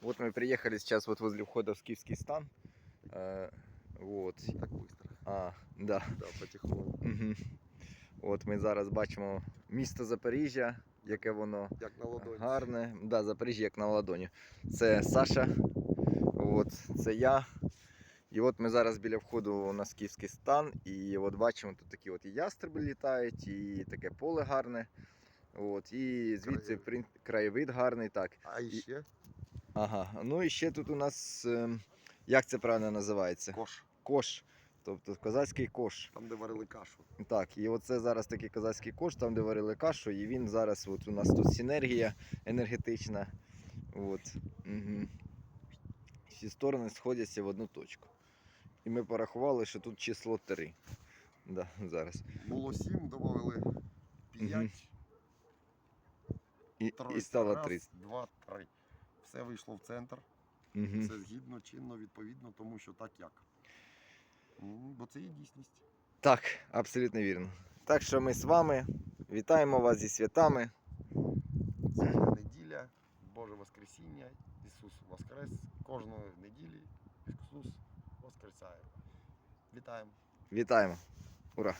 Вот мы приехали сейчас вот возле входа в Скифский стан. Э, вот. Так быстро. А, да. Да, потихоньку. Угу. От ми зараз бачимо місто Запоріжжя, яке воно Як на ладоні. гарне. Да, Запоріжжя як на ладоні. Це Саша, от, це я. І от ми зараз біля входу на скіфський стан, і от бачимо, тут такі от і ястреби літають, і таке поле гарне. От, і звідси Краєвид. в принципі, краєвид гарний. Так. А іще Ага. Ну і ще тут у нас, ем, як це правильно називається? кош. Кош. Тобто козацький кош. Там, де варили кашу. Так, і оце зараз такий козацький кош, там де варили кашу, і він зараз от у нас тут синергія енергетична. От. Угу. Всі сторони сходяться в одну точку. І ми порахували, що тут число 3. Да, зараз. Було сім, додали п'ять. Мгм. І, і стало Раз, 30. Два, три. Все вийшло в центр. Угу. Все згідно, чинно, відповідно, тому що так як. Бо це є дійсність. Так, абсолютно вірно. Так що ми з вами вітаємо вас зі святами. Сьогодні неділя, Боже Воскресіння, Ісус Воскрес. Кожної неділі Ісус Воскресає. Вітаємо. Вітаємо. Ура!